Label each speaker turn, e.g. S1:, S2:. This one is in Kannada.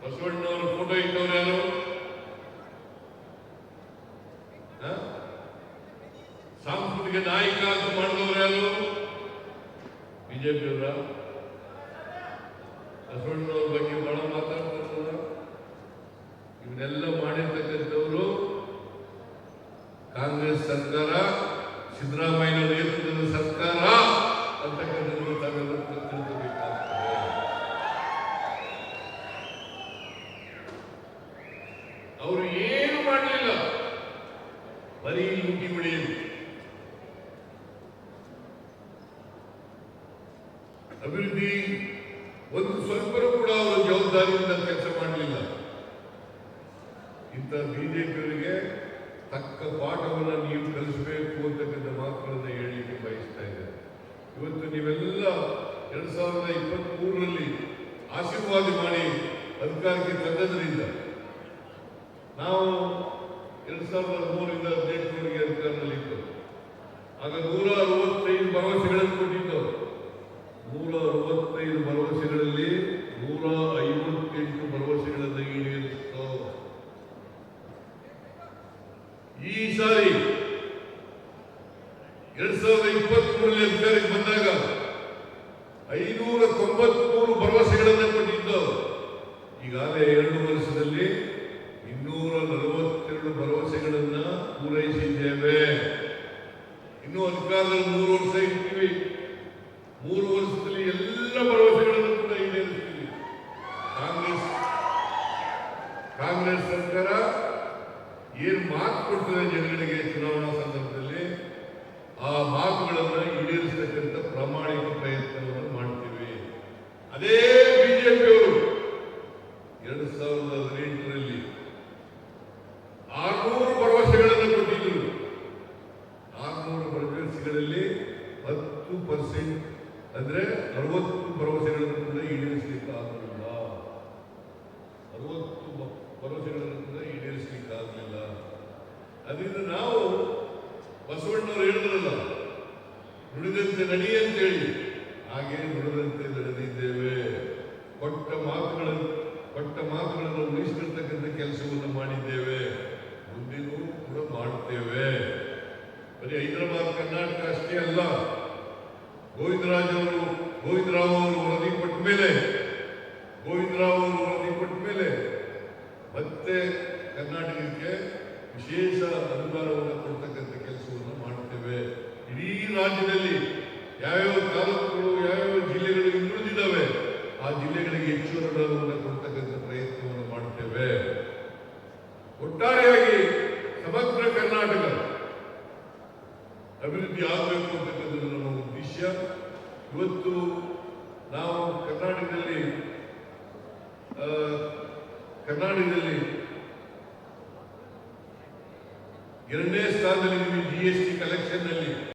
S1: ಬಸವಣ್ಣವರ ಫೋಟೋ ಇಟ್ಟವ್ರು ಯಾರು? ಸಾಂಸ್ಕೃತಿಕ ನಾಯಕ ಅಂತ ಮಾಡಿದವ್ರು ಯಾರು? ಬಿಜೆಪಿಯವರ? ಬಸವಣ್ಣವ್ರ ಬಗ್ಗೆ ಬಹಳ ಮಾತಾಡ್ತಾರಲ್ಲ ಇವನ್ನೆಲ್ಲ ಮಾಡಿರ್ತಕ್ಕಂಥವ್ರು ಕಾಂಗ್ರೆಸ್ ಸರ್ಕಾರ, ಸಿದ್ದರಾಮಯ್ಯ ಅವರು ಏನು ಮಾಡಲಿಲ್ಲ? ಬರೀ ಲೂಟಿ ಹೊಡೆಯುದು ಅಭಿವೃದ್ಧಿ ಒಂದು ಸ್ವಲ್ಪ ಕೂಡ ಅವರು ಜವಾಬ್ದಾರಿಯಿಂದ ಕೆಲಸ ಮಾಡಲಿಲ್ಲ. ಇಂಥ ಬಿಜೆಪಿಯವರಿಗೆ ತಕ್ಕ ಪಾಠವನ್ನು ನೀವು ಕಲಿಸಬೇಕು ಅಂತಕ್ಕಂಥ ಮಾತುಗಳನ್ನು ಹೇಳಲಿಕ್ಕೆ ಬಯಸ್ತಾ ಇದ್ದಾರೆ. ಇವತ್ತು ನೀವೆಲ್ಲ ಎರಡು ಸಾವಿರದ ಇಪ್ಪತ್ತ್ ಮೂರರಲ್ಲಿ ಆಶೀರ್ವಾದ ಮಾಡಿ ಅಧಿಕಾರಕ್ಕೆ ತಂದದ್ರಿಂದ ನಾವು ಎರಡ್ ಸಾವಿರದ ಮೂರರಿಂದ ಹದಿನೆಂಟರವರೆಗೆ ಅಧಿಕಾರದಲ್ಲಿದ್ದು ಆಗ ನೂರ ಅರವತ್ತೈದು ಭರವಸೆಗಳನ್ನು ಕೊಟ್ಟಿದ್ದವು. ನೂರ ಅರವತ್ತೈದು ಭರವಸೆಗಳಲ್ಲಿ ನೂರ ಐವತ್ತೆಂಟು ಭರವಸೆಗಳನ್ನು ಈಡೇರಿಸಿತು ಈ ಸಾರಿ ಎರಡ್ ಸಾವಿರದ ಇಪ್ಪತ್ತ್ ಮೂರರಲ್ಲಿ ಅಧಿಕಾರಕ್ಕೆ ಬಂದಾಗ ಐನೂರ ತೊಂಬತ್ಮೂರು ಭರವಸೆಗಳನ್ನು ಕೊಟ್ಟಿದ್ದು ಈಗಾಗಲೇ ಎರಡು ವರ್ಷದಲ್ಲಿ ಇನ್ನೂರ ನಲವತ್ತೆರಡು ಭರವಸೆಗಳನ್ನ ಪೂರೈಸಿದ್ದೇವೆ ಇನ್ನು ಅಧಿಕಾರದಲ್ಲಿ ಮೂರು ವರ್ಷ ಇರ್ತೀವಿ ಮೂರು ವರ್ಷದಲ್ಲಿ ಎಲ್ಲ ಭರವಸೆಗಳನ್ನು ಕೂಡ ಈಡೇರಿಸಿದ್ದೀವಿ ಕಾಂಗ್ರೆಸ್ ಕಾಂಗ್ರೆಸ್ ಸರ್ಕಾರ ಏನು ಮಾತು ಕೊಡ್ತದೆ ಜನಗಳಿಗೆ ಚುನಾವಣಾ ಸಂದರ್ಭದಲ್ಲಿ, ಆ ಮಾತುಗಳನ್ನು ಈಡೇರಿಸತಕ್ಕಂಥ ಪ್ರಾಮಾಣಿಕ ಪ್ರಯತ್ನವನ್ನು ಮಾಡ್ತೀವಿ. ಅದೇ ಅದರಿಂದ ನಾವು ಬಸವಣ್ಣವರು ಹೇಳಿದ್ರಲ್ಲ, ನುಡಿದಂತೆ ನಡಿ ಅಂತೇಳಿ. ಹಾಗೆ ನುಡಿದಂತೆ ನಡೆದಿದ್ದೇವೆ. ಕೊಟ್ಟ ಮಾತುಗಳನ್ನು ಕೊಟ್ಟ ಮಾತುಗಳನ್ನು ಉಳಿಸಿರ್ತಕ್ಕಂಥ ಕೆಲಸವನ್ನು ಮಾಡಿದ್ದೇವೆ. ಮುಂದಿನೂ ಕೂಡ ಮಾಡುತ್ತೇವೆ ಬರೀ ಹೈದರಾಬಾದ್, ಕರ್ನಾಟಕ ಅಷ್ಟೇ ಅಲ್ಲ. ಗೋವಿಂದರಾಜ್ ಅವರು, ಗೋವಿಂದರಾವ್ ಅವರು ವರದಿ ಕೊಟ್ಟ ಮೇಲೆ, ಗೋವಿಂದರಾವ್ ಅವರು ವರದಿ ಕೊಟ್ಟ ಮೇಲೆ ಮತ್ತೆ ಕರ್ನಾಟಕಕ್ಕೆ ವಿಶೇಷ ಅನುದಾನವನ್ನು ಕೊಡ್ತಕ್ಕಂಥ ಕೆಲಸವನ್ನು ಮಾಡುತ್ತೇವೆ. ಇಡೀ ರಾಜ್ಯದಲ್ಲಿ ಯಾವ್ಯಾವ ತಾಲೂಕುಗಳು, ಯಾವ್ಯಾವ ಜಿಲ್ಲೆಗಳು ಇನ್ನುಳಿದಿದ್ದಾವೆ, ಆ ಜಿಲ್ಲೆಗಳಿಗೆ ಹೆಚ್ಚು ಅನುದಾನವನ್ನು ಕೊಡ್ತಕ್ಕಂಥ ಪ್ರಯತ್ನವನ್ನು ಮಾಡುತ್ತೇವೆ. ಒಟ್ಟಾರೆಯಾಗಿ ಸಮಗ್ರ ಕರ್ನಾಟಕ ಅಭಿವೃದ್ಧಿ ಆಗಬೇಕು ಅಂತಕ್ಕಂಥದ್ದು ನಮ್ಮ ಉದ್ದೇಶ. ಇವತ್ತು ನಾವು ಕರ್ನಾಟಕದಲ್ಲಿ ಕರ್ನಾಟಕದಲ್ಲಿ ಎರಡನೇ ಸ್ಥಾನದಲ್ಲಿ ಜಿ ಎಸ್ ಟಿ ಕಲೆಕ್ಷನ್ನಲ್ಲಿ